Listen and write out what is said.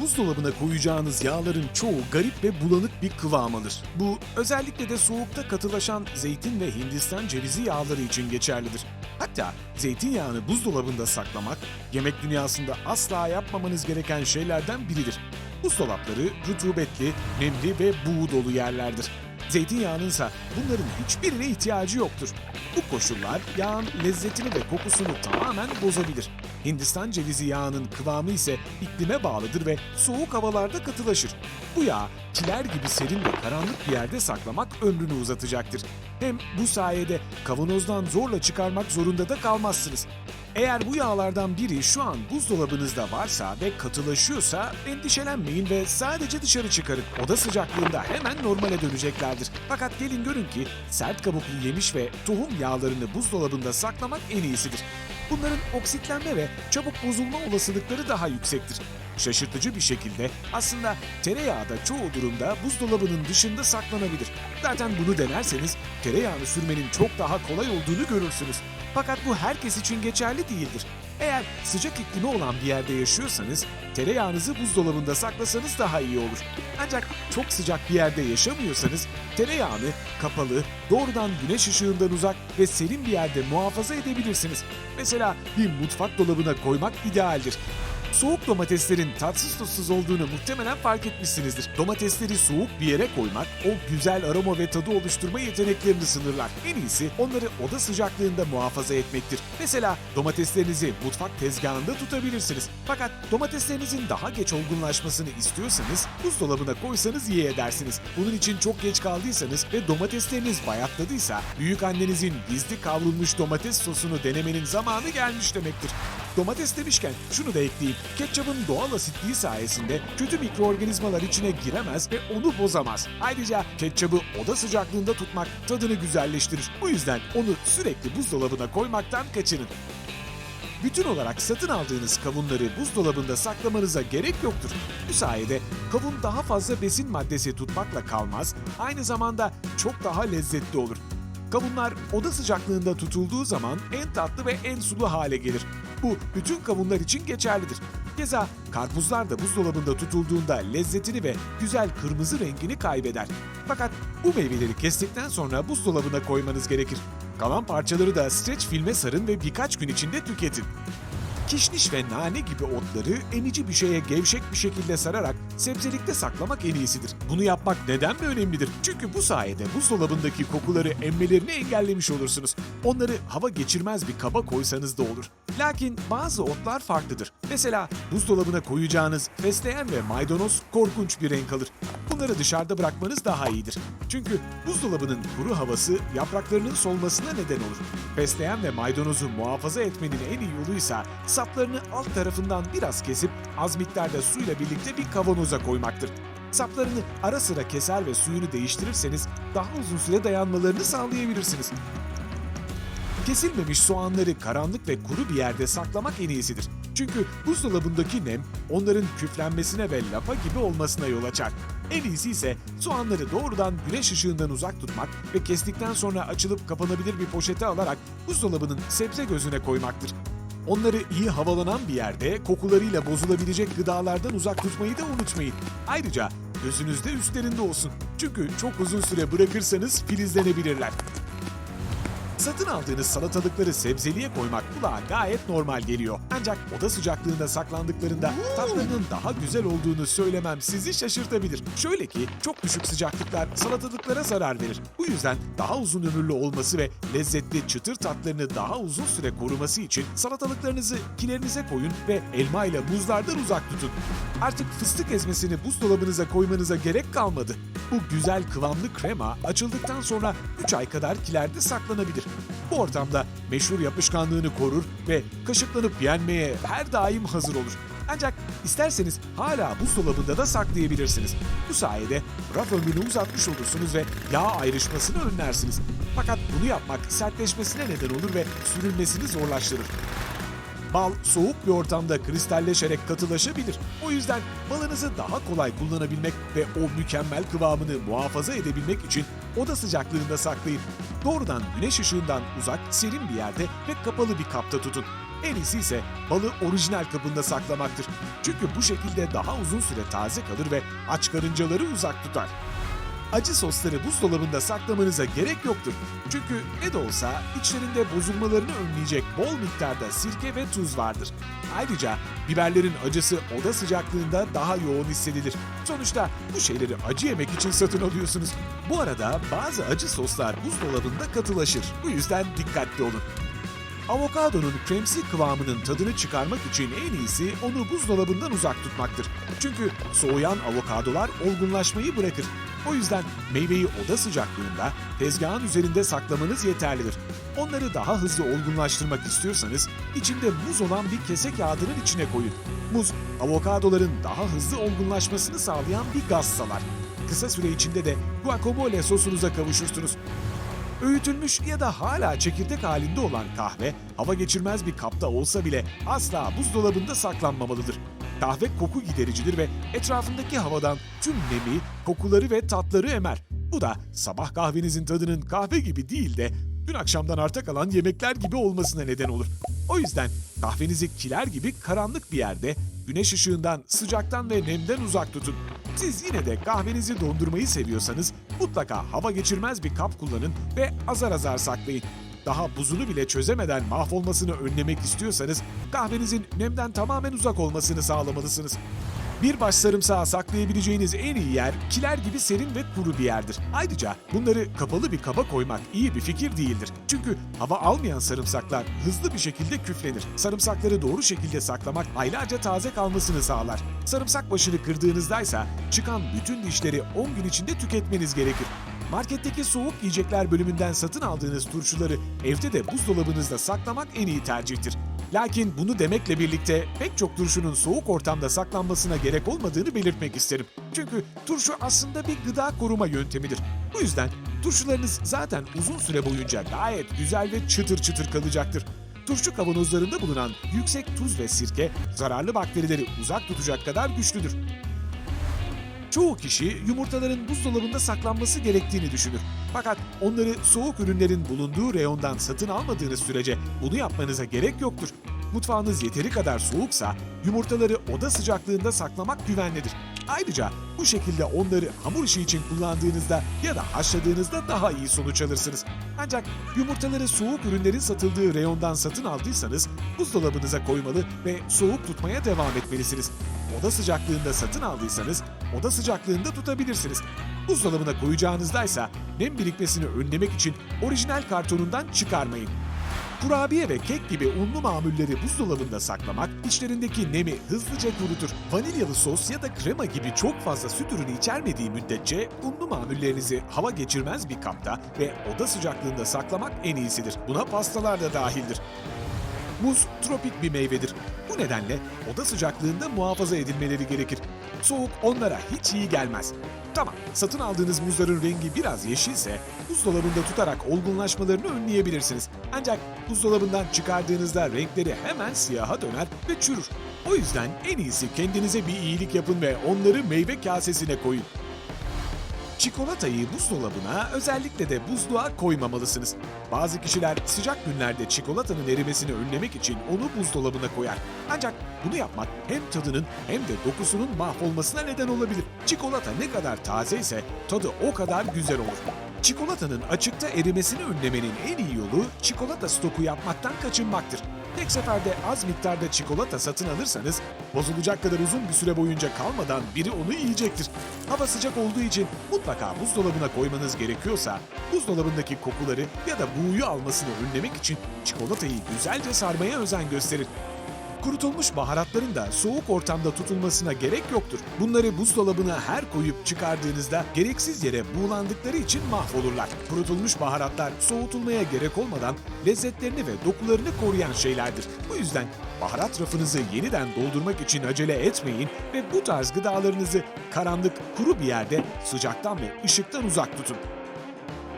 buzdolabına koyacağınız yağların çoğu garip ve bulanık bir kıvam alır. Bu özellikle de soğukta katılaşan zeytin ve Hindistan cevizi yağları için geçerlidir. Hatta zeytinyağını buzdolabında saklamak, yemek dünyasında asla yapmamanız gereken şeylerden biridir. Buzdolapları rutubetli, nemli ve buğu dolu yerlerdir. Zeytinyağınınsa bunların hiçbirine ihtiyacı yoktur. Bu koşullar yağın lezzetini ve kokusunu tamamen bozabilir. Hindistan cevizi yağının kıvamı ise iklime bağlıdır ve soğuk havalarda katılaşır. Bu yağ kiler gibi serin ve karanlık bir yerde saklamak ömrünü uzatacaktır. Hem bu sayede kavanozdan zorla çıkarmak zorunda da kalmazsınız. Eğer bu yağlardan biri şu an buzdolabınızda varsa ve katılaşıyorsa endişelenmeyin ve sadece dışarı çıkarın. Oda sıcaklığında hemen normale döneceklerdir. Fakat gelin görün ki sert kabuklu yemiş ve tohum yağlarını buzdolabında saklamak en iyisidir. Bunların oksitlenme ve çabuk bozulma olasılıkları daha yüksektir. Şaşırtıcı bir şekilde aslında tereyağı da çoğu durumda buzdolabının dışında saklanabilir. Zaten bunu denerseniz tereyağını sürmenin çok daha kolay olduğunu görürsünüz. Fakat bu herkes için geçerli değildir. Eğer sıcak iklimi olan bir yerde yaşıyorsanız tereyağınızı buzdolabında saklasanız daha iyi olur. Ancak çok sıcak bir yerde yaşamıyorsanız tereyağını kapalı, doğrudan güneş ışığından uzak ve serin bir yerde muhafaza edebilirsiniz. Mesela bir mutfak dolabına koymak idealdir. Soğuk domateslerin tatsız tuzsuz olduğunu muhtemelen fark etmişsinizdir. Domatesleri soğuk bir yere koymak o güzel aroma ve tadı oluşturma yeteneklerini sınırlar. En iyisi onları oda sıcaklığında muhafaza etmektir. Mesela domateslerinizi mutfak tezgahında tutabilirsiniz. Fakat domateslerinizin daha geç olgunlaşmasını istiyorsanız buzdolabına koysanız iyi edersiniz. Bunun için çok geç kaldıysanız ve domatesleriniz bayatladıysa büyük annenizin gizli kavrulmuş domates sosunu denemenin zamanı gelmiş demektir. Domates demişken şunu da ekleyeyim. Ketçapın doğal asitliği sayesinde kötü mikroorganizmalar içine giremez ve onu bozamaz. Ayrıca ketçabı oda sıcaklığında tutmak tadını güzelleştirir. Bu yüzden onu sürekli buzdolabına koymaktan kaçının. Bütün olarak satın aldığınız kavunları buzdolabında saklamanıza gerek yoktur. Bu sayede kavun daha fazla besin maddesi tutmakla kalmaz, aynı zamanda çok daha lezzetli olur. Kavunlar oda sıcaklığında tutulduğu zaman en tatlı ve en sulu hale gelir. Bu bütün kavunlar için geçerlidir. Keza karpuzlar da buzdolabında tutulduğunda lezzetini ve güzel kırmızı rengini kaybeder. Fakat bu meyveleri kestikten sonra buzdolabına koymanız gerekir. Kalan parçaları da streç filme sarın ve birkaç gün içinde tüketin. Kişniş ve nane gibi otları emici bir şeye gevşek bir şekilde sararak sebzelikte saklamak en iyisidir. Bunu yapmak neden mi önemlidir? Çünkü bu sayede buzdolabındaki kokuları emmelerini engellemiş olursunuz. Onları hava geçirmez bir kaba koysanız da olur. Lakin bazı otlar farklıdır. Mesela buzdolabına koyacağınız fesleğen ve maydanoz korkunç bir renk alır. Bunları dışarıda bırakmanız daha iyidir. Çünkü buzdolabının kuru havası yapraklarının solmasına neden olur. Fesleğen ve maydanozu muhafaza etmenin en iyi yoluysa saplarını alt tarafından biraz kesip az miktarda suyla birlikte bir kavanoza koymaktır. Saplarını ara sıra keser ve suyunu değiştirirseniz daha uzun süre dayanmalarını sağlayabilirsiniz. Kesilmemiş soğanları karanlık ve kuru bir yerde saklamak en iyisidir. Çünkü buzdolabındaki nem onların küflenmesine ve lapa gibi olmasına yol açar. En iyisi ise soğanları doğrudan güneş ışığından uzak tutmak ve kestikten sonra açılıp kapanabilir bir poşete alarak buzdolabının sebze gözüne koymaktır. Onları iyi havalanan bir yerde kokularıyla bozulabilecek gıdalardan uzak tutmayı da unutmayın. Ayrıca gözünüzde üstlerinde olsun. Çünkü çok uzun süre bırakırsanız filizlenebilirler. Satın aldığınız salatalıkları sebzeliğe koymak kulağa gayet normal geliyor. Ancak oda sıcaklığında saklandıklarında tatlarının daha güzel olduğunu söylemem sizi şaşırtabilir. Şöyle ki çok düşük sıcaklıklar salatalıklara zarar verir. Bu yüzden daha uzun ömürlü olması ve lezzetli çıtır tatlarını daha uzun süre koruması için salatalıklarınızı kilerinize koyun ve elma ile buzlardan uzak tutun. Artık fıstık ezmesini buzdolabınıza koymanıza gerek kalmadı. Bu güzel kıvamlı krema açıldıktan sonra 3 ay kadar kilerde saklanabilir. Bu ortamda meşhur yapışkanlığını korur ve kaşıklanıp yenmeye her daim hazır olur. Ancak isterseniz hala buzdolabında da saklayabilirsiniz. Bu sayede raf ömrünü uzatmış olursunuz ve yağ ayrışmasını önlersiniz. Fakat bunu yapmak sertleşmesine neden olur ve sürülmesini zorlaştırır. Bal soğuk bir ortamda kristalleşerek katılaşabilir. O yüzden balınızı daha kolay kullanabilmek ve o mükemmel kıvamını muhafaza edebilmek için oda sıcaklığında saklayın. Doğrudan güneş ışığından uzak, serin bir yerde ve kapalı bir kapta tutun. En iyisi ise balı orijinal kabında saklamaktır. Çünkü bu şekilde daha uzun süre taze kalır ve aç karıncaları uzak tutar. Acı sosları buzdolabında saklamanıza gerek yoktur. Çünkü ne de olsa içlerinde bozulmalarını önleyecek bol miktarda sirke ve tuz vardır. Ayrıca biberlerin acısı oda sıcaklığında daha yoğun hissedilir. Sonuçta bu şeyleri acı yemek için satın alıyorsunuz. Bu arada bazı acı soslar buzdolabında katılaşır. Bu yüzden dikkatli olun. Avokadonun kremsi kıvamının tadını çıkarmak için en iyisi onu buzdolabından uzak tutmaktır. Çünkü soğuyan avokadolar olgunlaşmayı bırakır. O yüzden meyveyi oda sıcaklığında tezgahın üzerinde saklamanız yeterlidir. Onları daha hızlı olgunlaştırmak istiyorsanız içinde muz olan bir kese kağıdının içine koyun. Muz, avokadoların daha hızlı olgunlaşmasını sağlayan bir gaz salar. Kısa süre içinde de guacamole sosunuza kavuşursunuz. Öğütülmüş ya da hala çekirdek halinde olan kahve, hava geçirmez bir kapta olsa bile asla buzdolabında saklanmamalıdır. Kahve koku gidericidir ve etrafındaki havadan tüm nemi, kokuları ve tatları emer. Bu da sabah kahvenizin tadının kahve gibi değil de dün akşamdan arta kalan yemekler gibi olmasına neden olur. O yüzden kahvenizi kiler gibi karanlık bir yerde, güneş ışığından, sıcaktan ve nemden uzak tutun. Siz yine de kahvenizi dondurmayı seviyorsanız mutlaka hava geçirmez bir kap kullanın ve azar azar saklayın. Daha buzunu bile çözemeden mahvolmasını önlemek istiyorsanız kahvenizin nemden tamamen uzak olmasını sağlamalısınız. Bir baş sarımsağı saklayabileceğiniz en iyi yer kiler gibi serin ve kuru bir yerdir. Ayrıca bunları kapalı bir kaba koymak iyi bir fikir değildir. Çünkü hava almayan sarımsaklar hızlı bir şekilde küflenir. Sarımsakları doğru şekilde saklamak aylarca taze kalmasını sağlar. Sarımsak başını kırdığınızdaysa çıkan bütün dişleri 10 gün içinde tüketmeniz gerekir. Marketteki soğuk yiyecekler bölümünden satın aldığınız turşuları evde de buzdolabınızda saklamak en iyi tercihtir. Lakin bunu demekle birlikte pek çok turşunun soğuk ortamda saklanmasına gerek olmadığını belirtmek isterim. Çünkü turşu aslında bir gıda koruma yöntemidir. Bu yüzden turşularınız zaten uzun süre boyunca gayet güzel ve çıtır çıtır kalacaktır. Turşu kavanozlarında bulunan yüksek tuz ve sirke zararlı bakterileri uzak tutacak kadar güçlüdür. Çoğu kişi yumurtaların buzdolabında saklanması gerektiğini düşünür. Fakat onları soğuk ürünlerin bulunduğu reyondan satın almadığınız sürece bunu yapmanıza gerek yoktur. Mutfağınız yeteri kadar soğuksa yumurtaları oda sıcaklığında saklamak güvenlidir. Ayrıca bu şekilde onları hamur işi için kullandığınızda ya da haşladığınızda daha iyi sonuç alırsınız. Ancak yumurtaları soğuk ürünlerin satıldığı reyondan satın aldıysanız buzdolabınıza koymalı ve soğuk tutmaya devam etmelisiniz. Oda sıcaklığında satın aldıysanız oda sıcaklığında tutabilirsiniz. Buzdolabına koyacağınızdaysa nem birikmesini önlemek için orijinal kartonundan çıkarmayın. Kurabiye ve kek gibi unlu mamulleri buzdolabında saklamak içlerindeki nemi hızlıca kurutur. Vanilyalı sos ya da krema gibi çok fazla süt ürünü içermediği müddetçe unlu mamullerinizi hava geçirmez bir kapta ve oda sıcaklığında saklamak en iyisidir. Buna pastalar da dahildir. Muz tropik bir meyvedir. Bu nedenle oda sıcaklığında muhafaza edilmeleri gerekir. Soğuk onlara hiç iyi gelmez. Tamam, satın aldığınız muzların rengi biraz yeşilse buzdolabında tutarak olgunlaşmalarını önleyebilirsiniz. Ancak buzdolabından çıkardığınızda renkleri hemen siyaha döner ve çürür. O yüzden en iyisi kendinize bir iyilik yapın ve onları meyve kasesine koyun. Çikolatayı buzdolabına özellikle de buzluğa koymamalısınız. Bazı kişiler sıcak günlerde çikolatanın erimesini önlemek için onu buzdolabına koyar. Ancak bunu yapmak hem tadının hem de dokusunun mahvolmasına neden olabilir. Çikolata ne kadar taze ise tadı o kadar güzel olur. Çikolatanın açıkta erimesini önlemenin en iyi yolu çikolata stoku yapmaktan kaçınmaktır. Tek seferde az miktarda çikolata satın alırsanız bozulacak kadar uzun bir süre boyunca kalmadan biri onu yiyecektir. Hava sıcak olduğu için mutlaka buzdolabına koymanız gerekiyorsa buzdolabındaki kokuları ya da buğuyu almasını önlemek için çikolatayı güzelce sarmaya özen gösterin. Kurutulmuş baharatların da soğuk ortamda tutulmasına gerek yoktur. Bunları buzdolabına her koyup çıkardığınızda gereksiz yere buğulandıkları için mahvolurlar. Kurutulmuş baharatlar soğutulmaya gerek olmadan lezzetlerini ve dokularını koruyan şeylerdir. Bu yüzden baharat rafınızı yeniden doldurmak için acele etmeyin ve bu tarz gıdalarınızı karanlık, kuru bir yerde sıcaktan ve ışıktan uzak tutun.